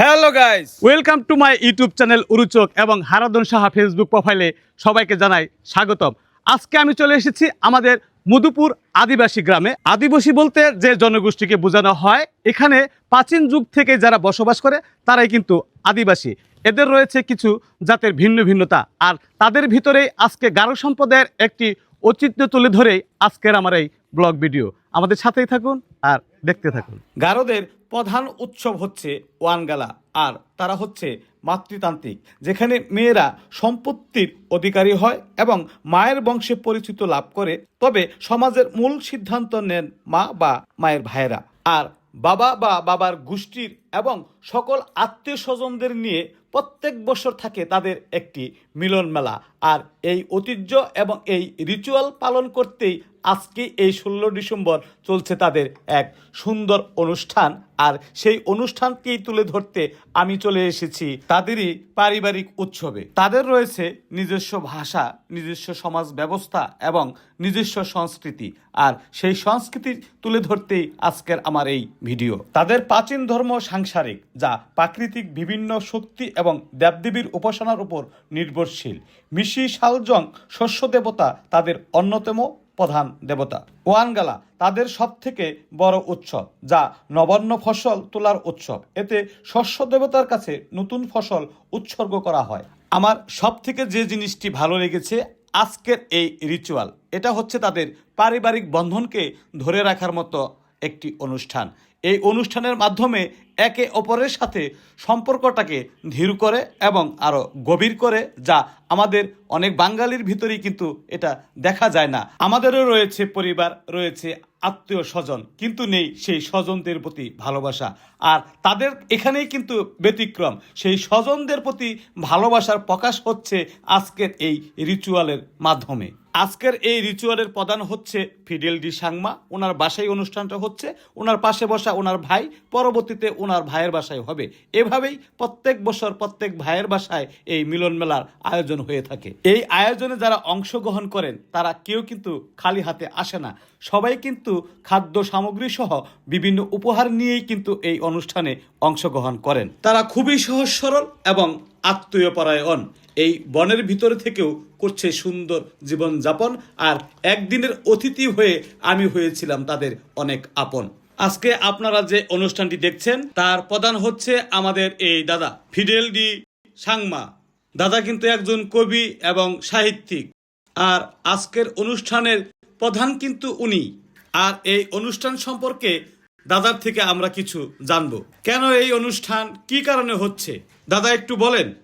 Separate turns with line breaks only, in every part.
Hello guys
welcome to my YouTube channel উরুচক এবং Haradhan Saha Facebook প্রোফাইলে সবাইকে জানাই স্বাগতম। আজকে আমি চলে এসেছি আমাদের মধুপুর আদিবাসী গ্রামে। আদিবাসী বলতে যে জনগোষ্ঠীকে বোঝানো হয়, এখানে প্রাচীন যুগ থেকে যারা বসবাস করে, তারাই কিন্তু আদিবাসী। এদের রয়েছে কিছু জাতের ভিন্ন ভিন্নতা, আর তাদের ভিতরেই আজকে গারো সম্প্রদায়ের একটি ঔচিত্য তুলে ধরেই আজকের আমার এই ব্লগ ভিডিও। আমাদের সাথেই থাকুন আর দেখতে থাকুন।
গারোদের প্রধান উৎসব হচ্ছে ওয়ানগালা আর তারা হচ্ছে মাতৃতান্ত্রিক, যেখানে মেয়েরা সম্পত্তির অধিকারী হয় এবং মায়ের বংশে পরিচিত লাভ করে, তবে সমাজের মূল সিদ্ধান্ত নেন মা বা মায়ের ভাইয়েরা। আর বাবা বা বাবার গোষ্ঠীর এবং সকল আত্মীয় স্বজনদের নিয়ে প্রত্যেক বছর থাকে তাদের একটি মিলন মেলা। আর এই ঐতিহ্য এবং এই রিচুয়াল পালন করতেই আজকে এই ষোলো ডিসেম্বর চলছে তাদের এক সুন্দর অনুষ্ঠান। আর সেই অনুষ্ঠানকেই তুলে ধরতে আমি চলে এসেছি তাদেরই পারিবারিক উৎসবে। তাদের রয়েছে নিজস্ব ভাষা, নিজস্ব সমাজ ব্যবস্থা এবং নিজস্ব সংস্কৃতি। আর সেই সংস্কৃতি তুলে ধরতেই আজকের আমার এই ভিডিও। তাদের প্রাচীন ধর্ম সাংসারিক, যা প্রাকৃতিক বিভিন্ন শক্তি এবং দেবদেবীর উপাসনার উপর নির্ভরশীল। মিশি শালজং শস্য দেবতা তাদের অন্যতম প্রধান দেবতা। ওয়ানগালা তাদের সব থেকে বড় উৎসব, যা নবান্ন ফসল তোলার উৎসব। এতে শস্য দেবতার কাছে নতুন ফসল উৎসর্গ করা হয়। আমার সব থেকে যে জিনিসটি ভালো লেগেছে আজকের এই রিচুয়াল এটা হচ্ছে তাদের পারিবারিক বন্ধনকে ধরে রাখার মতো একটি অনুষ্ঠান। এই অনুষ্ঠানের মাধ্যমে একে অপরের সাথে সম্পর্কটাকে ধীর করে এবং আরও গভীর করে, যা আমাদের অনেক বাঙালির ভিতরেই কিন্তু এটা দেখা যায় না। আমাদেরও রয়েছে পরিবার, রয়েছে আত্মীয় স্বজন, কিন্তু নেই সেই স্বজনদের প্রতি ভালোবাসা। আর তাদের এখানেই কিন্তু ব্যতিক্রম। সেই স্বজনদের প্রতি ভালোবাসার প্রকাশ হচ্ছে আজকের এই রিচুয়ালের মাধ্যমে। আজকের এই রিচুয়ালের প্রধান হচ্ছে ফিডেল ডি সাংমা। ওনার বাসায় অনুষ্ঠানটা হচ্ছে। ওনার পাশে বসা ওনার ভাই, পরবর্তীতে ওনার ভাইয়ের বাসায় হবে। এভাবেই প্রত্যেক বছর প্রত্যেক ভাইয়ের বাসায় এই মিলন মেলার আয়োজন হয়ে থাকে। এই আয়োজনে যারা অংশগ্রহণ করেন, তারা কেউ কিন্তু খালি হাতে আসে না। সবাই কিন্তু খাদ্য সামগ্রী সহ বিভিন্ন উপহার নিয়েই কিন্তু এই অনুষ্ঠানে অংশগ্রহণ করেন। তারা খুবই সহজ সরল এবং আত্মীয় পরায়ণ এই বনের ভিতরে থেকেও করছে সুন্দর জীবনযাপন। আর একদিনের অতিথি হয়ে আমি হয়েছিলাম তাদের অনেক আপন। আজকে আপনারা যে অনুষ্ঠানটি দেখছেন, তার প্রধান হচ্ছে আমাদের এই দাদা, ফিডেল ডি সাংমা। দাদা কিন্তু একজন কবি এবং সাহিত্যিক। আর আজকের অনুষ্ঠানের প্রধান কিন্তু উনি। আর এই অনুষ্ঠান সম্পর্কে দাদার থেকে আমরা কিছু জানব। কেন এই অনুষ্ঠান? কি কারণে হচ্ছে? দাদা, একটু বলেন।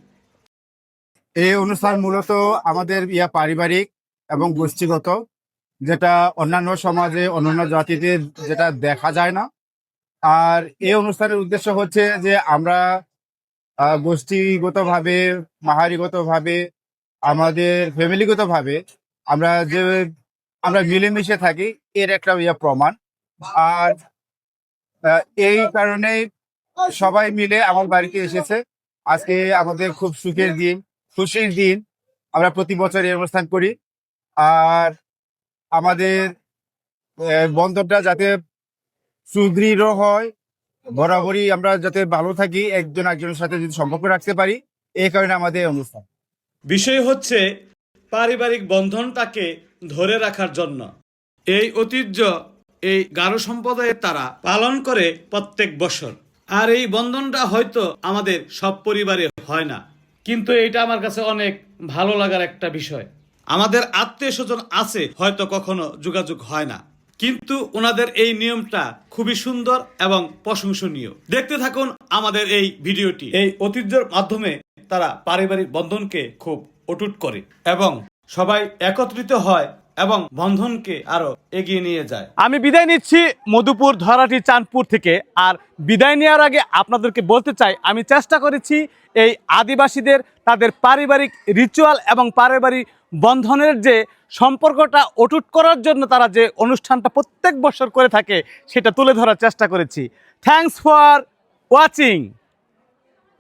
এই অনুষ্ঠান মূলত আমাদের ইয়া পারিবারিক এবং গোষ্ঠীগত যেটা অন্যান্য সমাজে, অন্যান্য জাতিতে যেটা দেখা যায় না। আর এই অনুষ্ঠানের উদ্দেশ্য হচ্ছে যে আমরা গোষ্ঠীগতভাবে, মাহারিগতভাবে, আমাদের ফ্যামিলিগতভাবে আমরা যে, আমরা মিলেমিশে থাকি, এর একটা ইয়ে প্রমাণ। আর এই কারণেই সবাই মিলে আমার বাড়িতে এসেছে। আজকে আমাদের খুব সুখের দিন, খুশির দিন। আমরা প্রতি বছর এই অনুষ্ঠান করি। আর আমাদের বন্ধনটা যাতে সুদৃঢ় হয়, বরাবরই আমরা যাতে ভালো থাকি, একজন একজনের সাথে যদি সম্পর্ক রাখতে পারি এই কারণে আমাদের অনুষ্ঠান।
বিষয় হচ্ছে পারিবারিক বন্ধনটাকে ধরে রাখার জন্য। এই ঐতিহ্য, এই গারো সম্প্রদায়ের তারা পালন করে প্রত্যেক বছর। আর এই বন্ধনটা হয়তো আমাদের সব পরিবারে হয় না। কিন্তু এটা আমার কাছে অনেক ভালো লাগার একটা বিষয়। আমাদের আত্মীয় স্বজন আছে, হয়তো কখনো যোগাযোগ হয় না। কিন্তু ওনাদের এই নিয়মটা খুবই সুন্দর এবং প্রশংসনীয়। দেখতে থাকুন আমাদের এই ভিডিওটি। এই ঐতিহ্যের মাধ্যমে তারা পারিবারিক বন্ধনকে খুব অটুট করে এবং সবাই একত্রিত হয় এবং বন্ধনকে আরও এগিয়ে নিয়ে যায়।
আমি বিদায় নিচ্ছি মধুপুর ধরাটি চাঁদপুর থেকে। আর বিদায় নেওয়ার আগে আপনাদেরকে বলতে চাই, আমি চেষ্টা করেছি এই আদিবাসীদের তাদের পারিবারিক রিচুয়াল এবং পারিবারিক বন্ধনের যে সম্পর্কটা অটুট করার জন্য তারা যে অনুষ্ঠানটা প্রত্যেক বছর করে থাকে, সেটা তুলে ধরার চেষ্টা করেছি। Thanks for watching